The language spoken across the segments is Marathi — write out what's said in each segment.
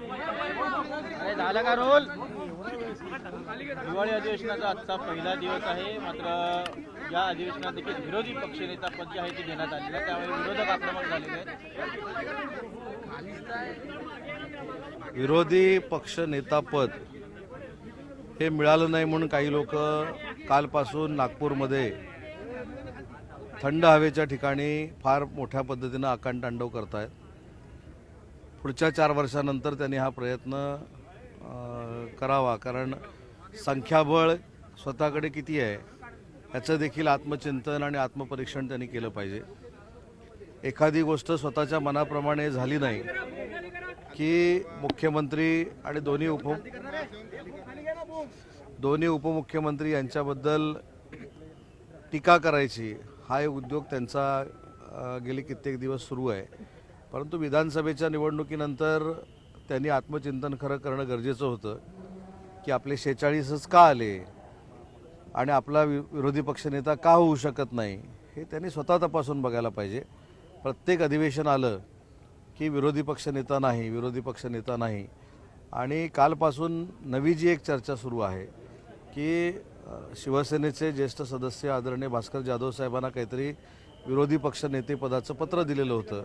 अरे झालं का रोल? दिवाळी अधिवेशनाचा आजचा पहिला दिवस आहे. मात्र या अधिवेशनात देखील विरोधी पक्षनेता पद जे आहे ते देण्यात आलेलं आहे त्यामुळे विरोधक आक्रमक झालेले आहेत. विरोधी पक्ष नेतापद हे मिळालं नाही म्हणून काही लोक कालपासून नागपूरमध्ये थंड हवेच्या ठिकाणी फार मोठ्या पद्धतीनं आकांड तांडव करतायत. पुढच्या चार वर्षानंतर त्यांनी हा प्रयत्न करावा. कारण संख्याबळ स्वतःकडे किती आहे याचं देखील आत्मचिंतन आणि आत्मपरीक्षण त्यांनी केलं पाहिजे. एखादी गोष्ट स्वतःच्या मनाप्रमाणे झाली नाही की मुख्यमंत्री आणि दोन्ही उप दोन्ही उपमुख्यमंत्री यांच्याबद्दल टीका करायची हा एक उद्योग त्यांचा गेले कित्येक दिवस सुरू आहे. परंतु विधानसभेच्या निवडणुकीनंतर त्यांनी आत्मचिंतन खरं करणं गरजेचं होतं की आपले शेचाळीसच का आले आणि आपला वि विरोधी पक्षनेता का होऊ शकत नाही हे त्यांनी स्वतः तपासून बघायला पाहिजे. प्रत्येक अधिवेशन आलं की विरोधी पक्षनेता नाही विरोधी पक्षनेता नाही. आणि कालपासून नवी जी एक चर्चा सुरू आहे की शिवसेनेचे ज्येष्ठ सदस्य आदरणीय भास्कर जाधव साहेबांना काहीतरी विरोधी पक्ष नेतेपदाचं पत्र दिलेलं होतं.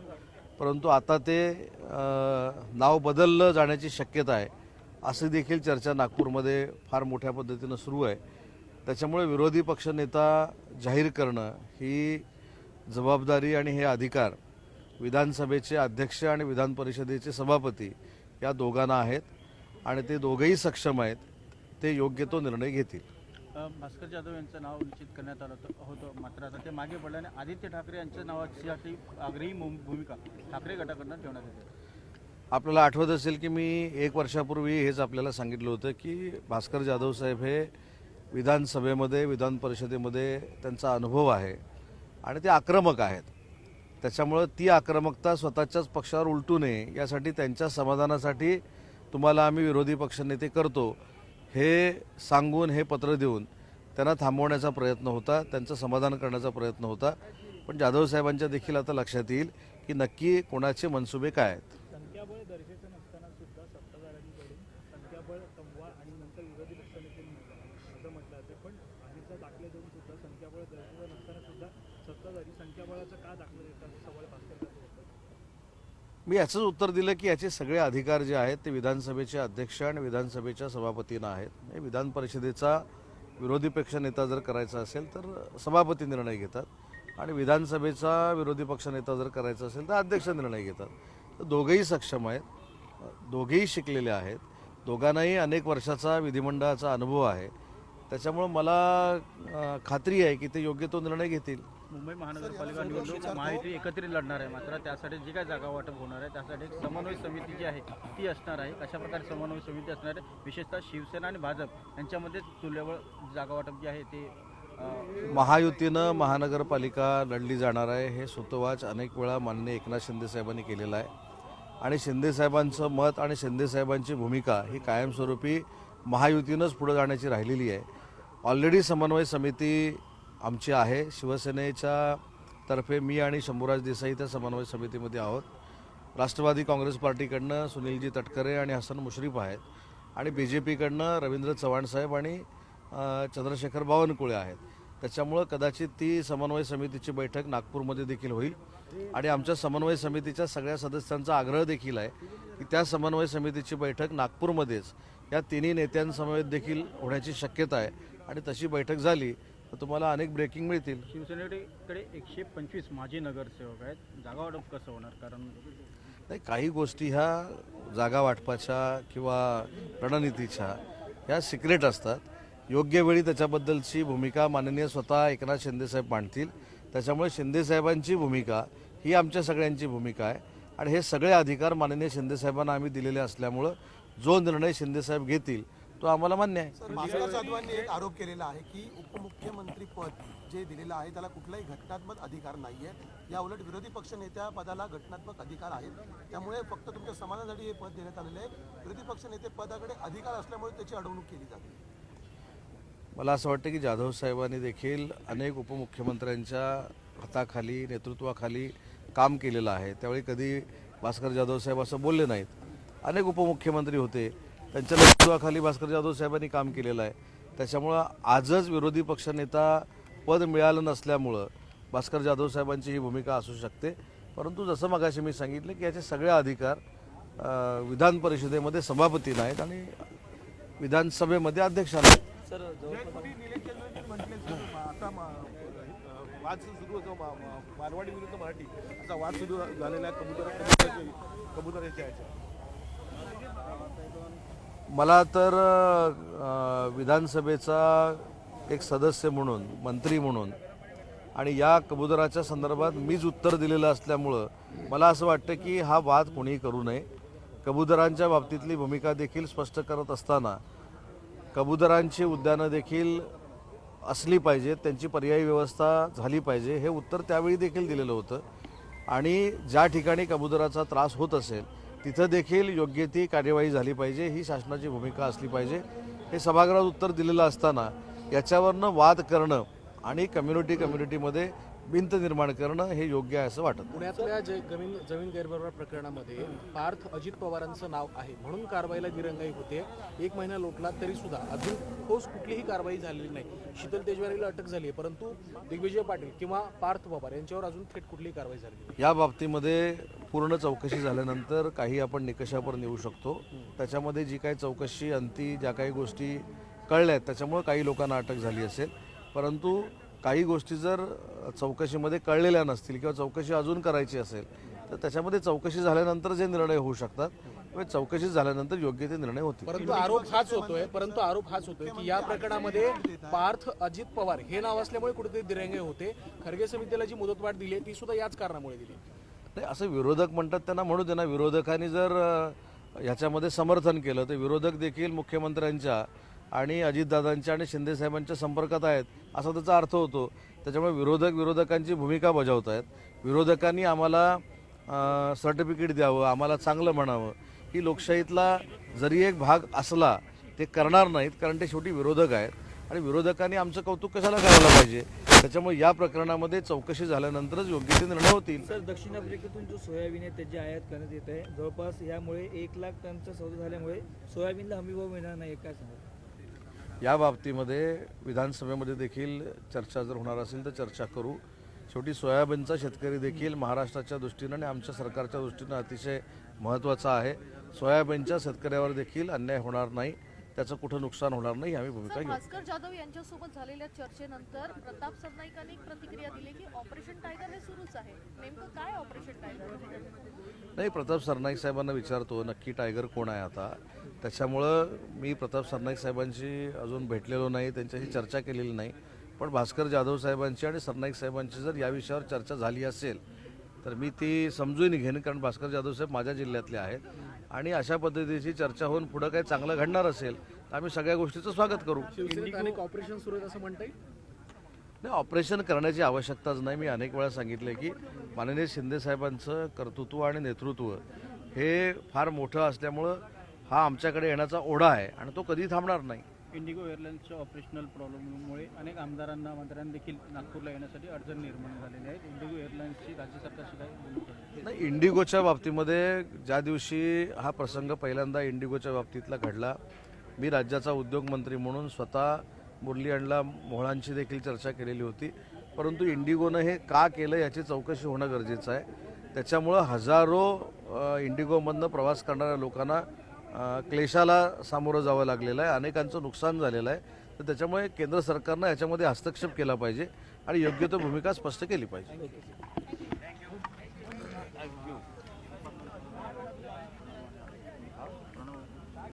परंतु आता ते नाव बदललं जाण्याची शक्यता आहे अशी देखील चर्चा नागपूरमध्ये फार मोठ्या पद्धतीनं सुरू आहे. त्याच्यामुळे विरोधी पक्षनेता जाहीर करणं ही जबाबदारी आणि हे अधिकार विधानसभेचे अध्यक्ष आणि विधान परिषदेचे सभापती या दोघांना आहेत आणि ते दोघंही सक्षम आहेत ते योग्य तो निर्णय घेतील. भास्कर जाधव यांचं नाव निश्चित करण्यात आलं होतं- मात्र आता ते मागे पडल्याने आदित्य ठाकरे यांच्या नावाची आग्रही भूमिका ठाकरे गटाकडनं ठेवण्यात येते. आपल्याला आठवत असेल की मी एक वर्षापूर्वी हेच आपल्याला सांगितलं होतं की भास्कर जाधव साहेब हे विधानसभेमध्ये विधान परिषदेमध्ये त्यांचा अनुभव आहे आणि ते आक्रमक आहेत. त्याच्यामुळं ती आक्रमकता स्वतःच्याच पक्षावर उलटू नये यासाठी त्यांच्या समाधानासाठी तुम्हाला आम्ही विरोधी पक्षनेते करतो. हे सांगून हे पत्र देऊन त्यांना थांबवण्याचा प्रयत्न होता त्यांचं समाधान करण्याचा प्रयत्न होता. पण जाधव साहेबांच्या देखील आता लक्षात येईल की नक्की कोणाचे मनसुबे काय आहेत. मी याचंच उत्तर दिलं की याचे सगळे अधिकार जे आहेत ते विधानसभेचे अध्यक्ष आणि विधानसभेच्या सभापतींना आहेत. विधान परिषदेचा विरोधी पक्षनेता जर करायचा असेल तर सभापती निर्णय घेतात आणि विधानसभेचा विरोधी पक्षनेता जर करायचा असेल तर अध्यक्ष निर्णय घेतात. तर दोघेही सक्षम आहेत. दोघेही शिकलेले आहेत. दोघांनाही अनेक वर्षाचा विधिमंडळाचा अनुभव आहे. त्याच्यामुळं मला खात्री आहे की ते योग्य तो निर्णय घेतील. मुंबई महानगरपालिका निवडणूक महायुती एकत्रित लढणार आहे मात्र त्यासाठी जी काय जागा वाटप होणार आहे त्यासाठी एक समन्वय समिती जी आहे ती असणार आहे. कशा प्रकारे समन्वय समिती असणार आहे विशेषतः शिवसेना आणि भाजप यांच्यामध्ये तुल्यबळ जागा वाटप जे आहे ते महायुतीनं महानगरपालिका लढली जाणार आहे हे सुतोवाच अनेक वेळा माननीय एकनाथ शिंदे साहेबांनी केलेलं आहे. आणि शिंदे साहेबांचं मत आणि शिंदे साहेबांची भूमिका ही कायमस्वरूपी महायुतीनंच पुढे जाण्याची राहिलेली आहे. ऑलरेडी समन्वय समिती आमची आहे. शिवसेनेच्या तर्फे मी आणि शंभूराज देसाई त्या समन्वय समितीमध्ये आहोत. राष्ट्रवादी काँग्रेस पार्टीकडनं सुनीलजी तटकरे आणि हसन मुश्रीफ आहेत आणि बी जे पीकडनं रवींद्र चव्हाण साहेब आणि चंद्रशेखर बावनकुळे आहेत. त्याच्यामुळं कदाचित ती समन्वय समितीची बैठक नागपूरमध्ये देखील होईल. आणि आमच्या समन्वय समितीच्या सगळ्या सदस्यांचा आग्रह देखील आहे की त्या समन्वय समितीची बैठक नागपूरमध्येच या तिन्ही नेत्यांसमवेत देखील होण्याची शक्यता आहे. आणि तशी बैठक झाली तर तुम्हाला अनेक ब्रेकिंग मिळतील. शिवसेनेकडे एकशे पंचवीस माजी नगरसेवक आहेत. जागा वाटप कसं होणार? कारण नाही काही गोष्टी ह्या जागा वाटपाच्या किंवा रणनीतीच्या ह्या सिक्रेट असतात. योग्य वेळी त्याच्याबद्दलची भूमिका माननीय स्वतः एकनाथ शिंदेसाहेब मांडतील. त्याच्यामुळे शिंदेसाहेबांची भूमिका ही आमच्या सगळ्यांची भूमिका आहे. आणि हे सगळे अधिकार माननीय शिंदेसाहेबांना आम्ही दिलेले असल्यामुळं जो निर्णय शिंदेसाहेब घेतील तो आम्हाला मान्य आहे. भास्कर जाधवांनी एक आरोप केलेला आहे की उपमुख्यमंत्री पद जे दिलेलं आहे त्याला कुठलाही घटनात्मक अधिकार नाहीये. या उलट विरोधी पक्ष नेत्या पदाला घटनात्मक अधिकार आहेत. त्यामुळे फक्त तुमच्या समाजासाठी हे पद देण्यात आलेलं आहे. विरोधी पक्ष नेते पदाकडे अधिकार असल्यामुळे त्याची अडवणूक केली जाते. मला असं वाटतं की जाधव साहेबांनी देखील अनेक उपमुख्यमंत्र्यांच्या हाताखाली नेतृत्वाखाली काम केलेलं आहे. त्यावेळी कधी भास्कर जाधव साहेब असं बोलले नाहीत. अनेक उपमुख्यमंत्री होते. त्यांच्या नेतृत्वाखाली भास्कर जाधव साहेबांनी काम केलेलं आहे त्याच्यामुळं आजच विरोधी पक्षनेता पद मिळालं नसल्यामुळं भास्कर जाधव साहेबांची ही भूमिका असू शकते परंतु जसं मगाशी मी सांगितलं की याचे सगळे अधिकार विधान परिषदेमध्ये सभापतीला आहेत आणि विधानसभेमध्ये अध्यक्षाला आहेत सर, वाद सुरू होतो मारवाडी विरुद्ध मराठी असा वाद सुरू झालेला आहे कबुतर कबुतराच्या ह्याच्या मला तर विधानसभेचा एक सदस्य म्हणून मंत्री म्हणून आणि या कबुतराच्या संदर्भात मीच उत्तर दिलेलं असल्यामुळं मला असं वाटतं की हा वाद कोणीही करू नये. कबुतरांच्या बाबतीतली भूमिका देखील स्पष्ट करत असताना कबुतरांची उद्यानं देखील असली पाहिजेत त्यांची पर्यायी व्यवस्था झाली पाहिजे हे उत्तर त्यावेळी देखील दिलेलं होतं. आणि ज्या ठिकाणी कबुतराचा त्रास होत असेल तिथं देखील योग्य ती कार्यवाही झाली पाहिजे ही शासनाची भूमिका असली पाहिजे. हे सभागृहात उत्तर दिलेलं असताना याच्यावरनं वाद करणं आणि कम्युनिटी कम्युनिटीमध्ये भिंत निर्माण करणं हे योग्य आहे असं वाटत. पुण्यातल्या जे जमीन जमीन गैरव्यवहार प्रकरणामध्ये पार्थ अजित पवारांचं नाव आहे. म्हणून कारवाईला दिरंगाई होते. एक महिना लोटला तरी सुद्धा. अजून ठोस कुठलीही कारवाई झालेली नाही. शीतल तेजवारीला अटक झाली आहे. परंतु दिग्विजय पाटील किंवा पार्थ पवार यांच्यावर अजून थेट कुठलीही कारवाई नाही. या बाबतीमध्ये पूर्ण चौकशी झाल्यानंतर काही आपण निकषावर नेऊ शकतो. त्याच्यामध्ये जी काही चौकशी अंती ज्या काही गोष्टी कळल्या आहेत त्याच्यामुळे काही लोकांना अटक झाली असेल. परंतु काही गोष्टी जर चौकशीमध्ये कळलेल्या नसतील किंवा चौकशी अजून करायची असेल तर त्याच्यामध्ये चौकशी झाल्यानंतर जे निर्णय होऊ शकतात चौकशी झाल्यानंतर योग्य ते निर्णय होतील. परंतु आरोप हाच होतोय परंतु आरोप हाच होतोय की या प्रकरणामध्ये पार्थ अजित पवार हे नाव असल्यामुळे कुठेतरी दिरंगाई होते. खरगे समितीला जी मुदतवाढ दिली ती सुद्धा याच कारणामुळे दिली नाही असं विरोधक म्हणतात त्यांना म्हणू दे ना विरोधकांनी जर ह्याच्यामध्ये समर्थन केलं तर विरोधक देखील मुख्यमंत्र्यांच्या आणि अजितदादांच्या आणि शिंदेसाहेबांच्या संपर्कात आहेत असा त्याचा अर्थ होतो. त्याच्यामुळे विरोधक विरोधकांची भूमिका बजावत आहेत विरोधकांनी आम्हाला सर्टिफिकेट द्यावं आम्हाला चांगलं म्हणावं. ही लोकशाहीतला जरी एक भाग असला ते करणार नाहीत कारण ते शेवटी विरोधक आहेत. आणि विरोधकांनी आमचं कौतुक कशाला करायला पाहिजे? त्याच्यामुळे या प्रकरणामध्ये चौकशी झाल्यानंतरच योग्य ते निर्णय होतील. सर दक्षिण आफ्रिकेतून जो सोयाबीन आहे त्याची आयात करण्यात येत आहे जवळपास यामुळे एक लाख टनचा सौदा झाल्यामुळे सोयाबीनला हमीभाव मिळणार नाही काय सांगा या बाबतीमध्ये विधानसभेमध्ये देखील चर्चा जर होणार असेल तर चर्चा करू. शेवटी सोयाबीनचा शेतकरी देखील महाराष्ट्राच्या दृष्टीनं आणि आमच्या सरकारच्या दृष्टीनं अतिशय महत्त्वाचा आहे. सोयाबीनच्या शेतकऱ्यावर देखील अन्याय होणार नाही. त्याचं कुठं नुकसान होणार नाही आम्ही भूमिका घेऊ. भास्कर जाधव यांच्यासोबत झालेल्या चर्चेनंतर प्रताप सरनाईकांनी एक प्रतिक्रिया दिली की ऑपरेशन टायगर हे सुरूच आहे. नेमकं काय ऑपरेशन टायगर? नाही प्रताप सरनाईक साहेबांना विचारतो नक्की टायगर कोण आहे आता? त्याच्यामुळं मी प्रताप सरनाईक साहेबांशी अजून भेटलेलो नाही त्यांच्याशी चर्चा केलेली नाही. पण भास्कर जाधव साहेबांची आणि सरनाईक साहेबांची जर या विषयावर चर्चा झाली असेल तर मी ती समजून घेईन कारण भास्कर जाधव साहेब माझ्या जिल्ह्यातले आहेत. आणि अशा पद्धतीची चर्चा होऊन पुढं काही चांगलं घडणार असेल तर आम्ही सगळ्या गोष्टीचं स्वागत करू. ऑपरेशन सुरू असं म्हणता येईल नाही ऑपरेशन करण्याची आवश्यकताच नाही. मी अनेक वेळा सांगितलं की माननीय शिंदे साहेबांचं कर्तृत्व आणि नेतृत्व हे फार मोठं असल्यामुळं हा आमच्याकडे येण्याचा ओढा आहे आणि तो कधी थांबणार नाही. इंडिगो एअरलाईन्सच्या ऑपरेशनल प्रॉब्लेममुळे अनेक आमदारांना मंत्र्यांना देखील नागपूरला येण्यासाठी अडचण निर्माण झालेली आहे. इंडिगो एअरलाईन्सची राज्य सरकारशी काय? नाही. इंडिगोच्या बाबतीमध्ये ज्या दिवशी हा प्रसंग पहिल्यांदा इंडिगोच्या बाबतीतला घडला मी राज्याचा उद्योगमंत्री म्हणून स्वतः मुरली अण्णा मोहळांची देखील चर्चा केलेली होती. परंतु इंडिगोनं हे का केलं याची चौकशी होणं गरजेचं आहे. त्याच्यामुळं हजारो इंडिगोमधनं प्रवास करणाऱ्या लोकांना क्लेशाला सामोरं जावं लागलेलं आहे अनेकांचं नुकसान झालेलं आहे. तर त्याच्यामुळे केंद्र सरकारनं याच्यामध्ये हस्तक्षेप केला पाहिजे आणि योग्य तो भूमिका स्पष्ट केली पाहिजे.